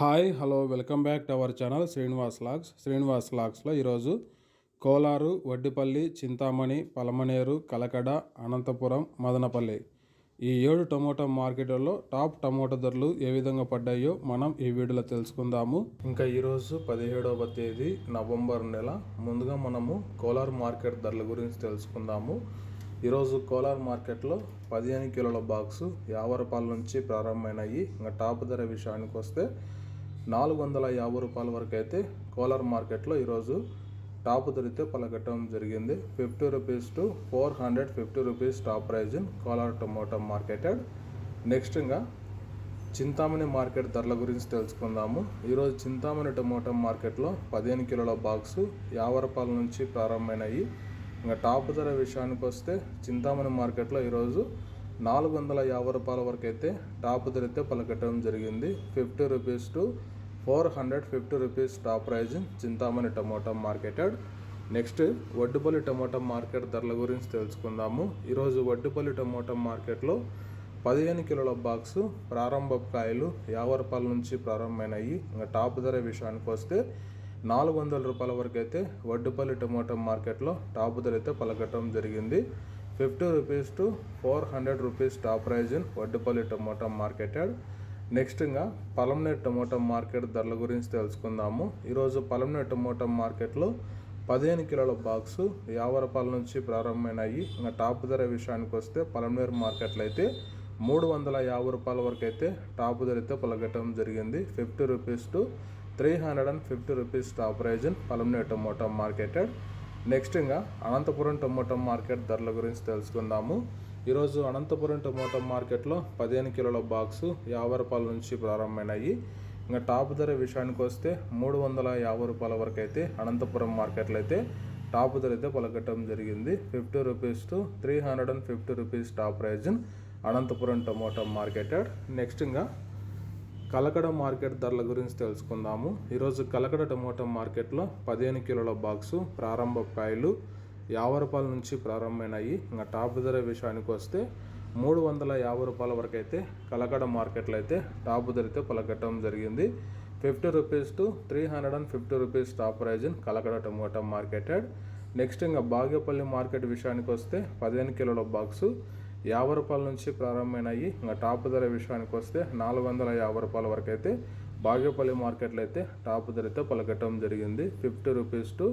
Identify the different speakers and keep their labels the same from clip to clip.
Speaker 1: Hi hello welcome back to our channel Srinivas logs. Srinivas లాగ్స్లో ఈరోజు కోలారు వడ్డిపల్లి చింతామణి పలమనేరు కలకడ అనంతపురం మదనపల్లి ఈ ఏడు tomato మార్కెట్లలో టాప్ టమోటా ధరలు ఏ విధంగా పడ్డాయో మనం ఈ వీడియోలో తెలుసుకుందాము. ఇంకా ఈరోజు పదిహేడవ తేదీ నవంబర్ నెల. ముందుగా మనము కోలార్ మార్కెట్ ధరల గురించి తెలుసుకుందాము. ఈరోజు కోలార్ మార్కెట్లో పదిహేను కిలోల బాక్సు యాభై రూపాయల నుంచి ప్రారంభమైనాయి. ఇంకా టాప్ ధర విషయానికి వస్తే నాలుగు వందల యాభై రూపాయల వరకు అయితే కోలార్ మార్కెట్లో ఈరోజు టాప్ ధరితే పలకటం జరిగింది. Fifty rupees to four hundred fifty rupees top price in Kolar tomato marketed. Next ఇంకా చింతామణి మార్కెట్ ధరల గురించి తెలుసుకుందాము. ఈరోజు చింతామణి టొమాటో మార్కెట్లో పదిహేను కిలోల బాక్సు యాభై రూపాయల నుంచి ప్రారంభమైనవి ఇంకా టాప్ ధర విషయానికి వస్తే చింతామణి మార్కెట్లో ఈరోజు నాలుగు వందల యాభై రూపాయల వరకు అయితే టాప్ ధర అయితే పలకటం జరిగింది. Fifty rupees to four hundred fifty rupees top price Chintamani tomato marketed. Next Vaddupalli tomato market ధరల గురించి తెలుసుకుందాము. ఈరోజు వడ్డుపల్లి టమోటా మార్కెట్లో పదిహేను కిలోల బాక్స్ ప్రారంభ కాయలు యాభై రూపాయల నుంచి ప్రారంభమైనాయి. ఇంకా టాప్ ధర విషయానికి వస్తే నాలుగు వందల రూపాయల వరకు అయితే వడ్డుపల్లి టమోటా మార్కెట్లో టాప్ ధర అయితే పలకటం జరిగింది. Fifty rupees to four hundred rupees top price in Vaddupalli tomato marketed. Next ఇంకా పలంనేట్ టమోటా మార్కెట్ ధరల గురించి తెలుసుకుందాము. ఈరోజు పలంనేట్ టమోటా మార్కెట్లో పదిహేను కిలోల బాక్సు యాభై రూపాయల నుంచి ప్రారంభమైనాయి. ఇంకా టాప్ ధర విషయానికి వస్తే పలంనేరు మార్కెట్లో అయితే మూడు వందల యాభై రూపాయల వరకు అయితే టాప్ ధర అయితే పలకటం జరిగింది. Fifty rupees to three hundred and fifty rupees top price in Palamaner tomato marketed. Next ఇంకా అనంతపురం టొమాటో మార్కెట్ ధరల గురించి తెలుసుకుందాము. ఈరోజు అనంతపురం టొమాటో మార్కెట్లో పదిహేను కిలోల బాక్సు యాభై రూపాయల నుంచి ప్రారంభమైనాయి. ఇంకా టాప్ ధర విషయానికి వస్తే మూడు వందల యాభై రూపాయల వరకు అయితే అనంతపురం మార్కెట్లో అయితే టాప్ ధర అయితే పలకటం జరిగింది. Fifty rupees to three hundred and fifty rupees top price Anantapuram tomato marketed. Next ఇంకా కలకడ మార్కెట్ ధరల గురించి తెలుసుకుందాము. ఈరోజు కలకడ టమోటా మార్కెట్లో పదిహేను కిలోల బాక్సు ప్రారంభ కాయలు యాభై రూపాయల నుంచి ప్రారంభమైనాయి. ఇంకా టాప్ ధర విషయానికి వస్తే మూడు వందల యాభై రూపాయల వరకు అయితే కలకడ మార్కెట్లో అయితే టాప్ ధర అయితే జరిగింది. Fifty rupees to three hundred and fifty rupees top price in Kalakada tomato marketed. Next ఇంకా బాగేపల్లి మార్కెట్ విషయానికి వస్తే పదిహేను కిలోల బాక్సు యాభై రూపాయల నుంచి ప్రారంభమైనాయి. ఇంకా టాప్ ధర విషయానికి వస్తే నాలుగు వందల యాభై రూపాయల వరకు అయితే బాగేపల్లి మార్కెట్లో అయితే టాప్ ధర అయితే పలకటం జరిగింది. Fifty rupees to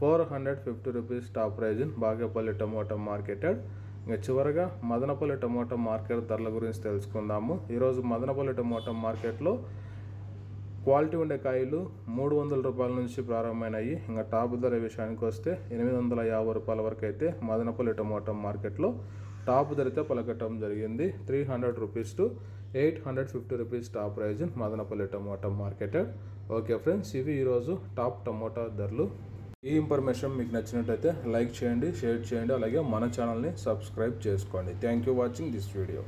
Speaker 1: four hundred fifty rupees top price in Bagepalli tomato marketed. ఇంకా చివరగా మదనపల్లి టమోటా మార్కెట్ ధరల గురించి తెలుసుకుందాము. ఈరోజు మదనపల్లి టమోటా మార్కెట్లో క్వాలిటీ ఉండే కాయలు మూడు వందల రూపాయల నుంచి ప్రారంభమైనాయి. ఇంకా టాప్ ధర విషయానికి వస్తే ఎనిమిది వందల యాభై రూపాయల వరకు అయితే మదనపల్లి టమోటా మార్కెట్లో టాప్ ధరతో పలకటం జరిగింది. Three hundred rupees to eight hundred fifty rupees top price Madanapalle tomato marketed. Okay friends ఇవి ఈరోజు టాప్ టమోటా ధరలు. ఈ ఇన్ఫర్మేషన్ మీకు నచ్చినట్టయితే లైక్ చేయండి షేర్ చేయండి అలాగే మన ఛానల్ని సబ్స్క్రైబ్ చేసుకోండి. Thank you watching this video.